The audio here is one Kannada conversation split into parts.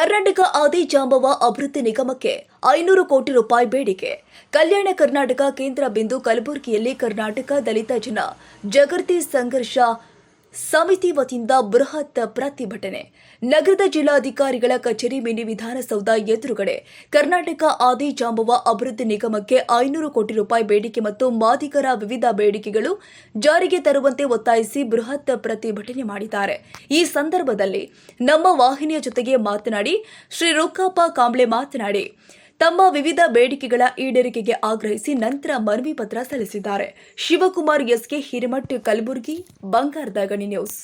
ಕರ್ನಾಟಕ ಆದಿ ಜಾಂಬವ ಅಭಿವೃದ್ಧಿ ನಿಗಮಕ್ಕೆ ಐನೂರು ಕೋಟಿ ರೂಪಾಯಿ ಬೇಡಿಕೆ. ಕಲ್ಯಾಣ ಕರ್ನಾಟಕ ಕೇಂದ್ರ ಬಿಂದು ಕಲಬುರಗಿಯಲ್ಲಿ ಕರ್ನಾಟಕ ದಲಿತ ಜನ ಜಗೃತಿ ಸಂಘರ್ಷ ಸಮಿತಿ ವತಿಯಿಂದ ಬೃಹತ್ ಪ್ರತಿಭಟನೆ. ನಗರದ ಜಿಲ್ಲಾಧಿಕಾರಿಗಳ ಕಚೇರಿ ಮಿನಿ ವಿಧಾನಸೌಧ ಎದುರುಗಡೆ ಕರ್ನಾಟಕ ಆದಿ ಜಾಂಬವ ಅಭಿವೃದ್ಧಿ ನಿಗಮಕ್ಕೆ ಐನೂರು ಕೋಟಿ ರೂಪಾಯಿ ಬೇಡಿಕೆ ಮತ್ತು ಮಾದಿಗರ ವಿವಿಧ ಬೇಡಿಕೆಗಳು ಜಾರಿಗೆ ತರುವಂತೆ ಒತ್ತಾಯಿಸಿ ಬೃಹತ್ ಪ್ರತಿಭಟನೆ ಮಾಡಿದ್ದಾರೆ. ಈ ಸಂದರ್ಭದಲ್ಲಿ ನಮ್ಮ ವಾಹಿನಿಯ ಜೊತೆಗೆ ಮಾತನಾಡಿ ಶ್ರೀ ರುಕ್ಕಪ್ಪ ಕಾಂಬ್ಳೆ ಮಾತನಾಡಿ ತಮ್ಮ ವಿವಿಧ ಬೇಡಿಕೆಗಳ ಈಡೇರಿಕೆಗೆ ಆಗ್ರಹಿಸಿ ನಂತರ ಮನವಿ ಪತ್ರ ಸಲ್ಲಿಸಿದ್ದಾರೆ ಶಿವಕುಮಾರ್ ಎಸ್ಕೆ ಹಿರೇಮಠ್ ಕಲಬುರಗಿ ಬಂಗಾರದ ಗಣಿ ನ್ಯೂಸ್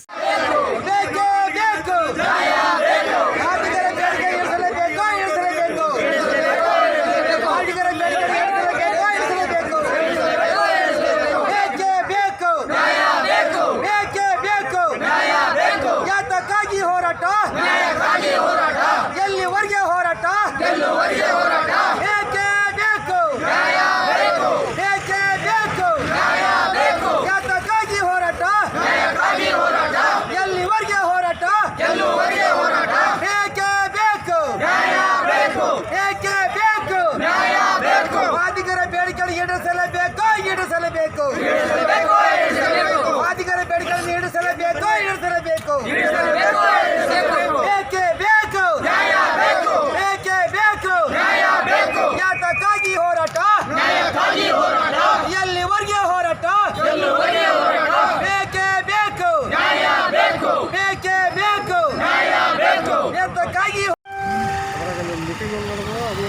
ಅದು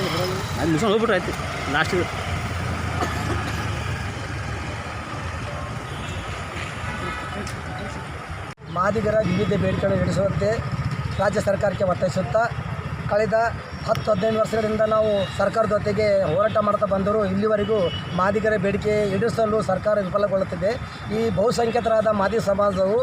ಮುಗಿಸ್ಕೊಂಡು ಹೋಗ್ಬಿಟ್ರೆ ಆಯ್ತು. ಲಾಸ್ಟಿಗೆ ಮಾದಿಗರ ವಿವಿಧ ಬೇಡಿಕೆಗಳನ್ನು ನಡೆಸುವಂತೆ ರಾಜ್ಯ ಸರ್ಕಾರಕ್ಕೆ ಒತ್ತಾಯಿಸುತ್ತಾ ಕಳೆದ ಹತ್ತು ಹದಿನೈದು ವರ್ಷಗಳಿಂದ ನಾವು ಸರ್ಕಾರದ ಜೊತೆಗೆ ಹೋರಾಟ ಮಾಡ್ತಾ ಬಂದರೂ ಇಲ್ಲಿವರೆಗೂ ಮಾದಿಗರ ಬೇಡಿಕೆ ಈಡೇರಿಸಲು ಸರ್ಕಾರ ವಿಫಲಗೊಳ್ಳುತ್ತಿದೆ. ಈ ಬಹುಸಂಖ್ಯಾತರಾದ ಮಾದಿ ಸಮಾಜವು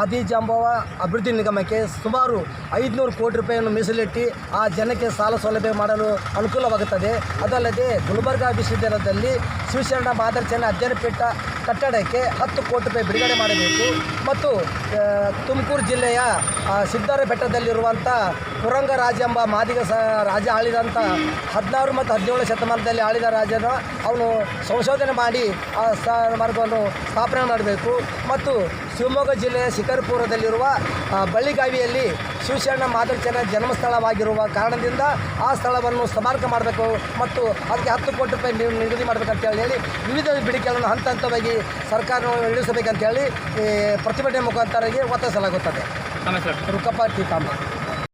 ಆದಿಜಾಂಬವ ಅಭಿವೃದ್ಧಿ ನಿಗಮಕ್ಕೆ ಸುಮಾರು ಐದುನೂರು ಕೋಟಿ ರೂಪಾಯಿಯನ್ನು ಮೀಸಲಿಟ್ಟು ಆ ಜನಕ್ಕೆ ಸಾಲ ಸೌಲಭ್ಯ ಮಾಡಲು ಅನುಕೂಲವಾಗುತ್ತದೆ. ಅದಲ್ಲದೆ ಗುಲ್ಬರ್ಗಾ ವಿಶ್ವವಿದ್ಯಾಲಯದಲ್ಲಿ ಶಿವಶರಣ ಮಾದರ್ಚನ ಅಧ್ಯಯನ ಪೀಠ ಕಟ್ಟಡಕ್ಕೆ ಹತ್ತು ಕೋಟಿ ರೂಪಾಯಿ ಬಿಡುಗಡೆ ಮಾಡಬೇಕು ಮತ್ತು ತುಮಕೂರು ಜಿಲ್ಲೆಯ ಸಿದ್ದಾರ ಬೆಟ್ಟದಲ್ಲಿರುವಂಥ ಕುರಂಗ ರಾಜ ಎಂಬ ಮಾದಿಗ ಸ, ರಾಜ ಆಳಿದಂಥ ಹದಿನಾರು ಮತ್ತು ಹದಿನೇಳು ಶತಮಾನದಲ್ಲಿ ಆಳಿದ ರಾಜನ ಅವನು ಸಂಶೋಧನೆ ಮಾಡಿ, ಆ ಮಾರ್ಗವನ್ನು ಸ್ಥಾಪನೆ ಮಾಡಬೇಕು. ಮತ್ತು ಶಿವಮೊಗ್ಗ ಜಿಲ್ಲೆಯ ಶಿಖರ್ಪುರದಲ್ಲಿರುವ ಬಳ್ಳಿಗಾವಿಯಲ್ಲಿ ಶಿವಶರಣ ಮಾದರಿಚನ ಜನ್ಮಸ್ಥಳವಾಗಿರುವ ಕಾರಣದಿಂದ ಆ ಸ್ಥಳವನ್ನು ಸ್ಮಾರಕ ಮಾಡಬೇಕು ಮತ್ತು ಅದಕ್ಕೆ ಹತ್ತು ಕೋಟಿ ರೂಪಾಯಿ ನಿಗದಿ ಮಾಡಬೇಕಂತ ಹೇಳಿ ವಿವಿಧ ಬೇಡಿಕೆಗಳನ್ನು ಹಂತ ಹಂತವಾಗಿ ಸರ್ಕಾರವನ್ನು ಇಳಿಸಬೇಕಂತ ಹೇಳಿ ಈ ಪ್ರತಿಭಟನೆ ಮುಖಾಂತರವಾಗಿ ಒತ್ತಾಯಿಸಲಾಗುತ್ತದೆ. ರುಕ್ಕಪ್ಪ ಟೀಕಾಂಬ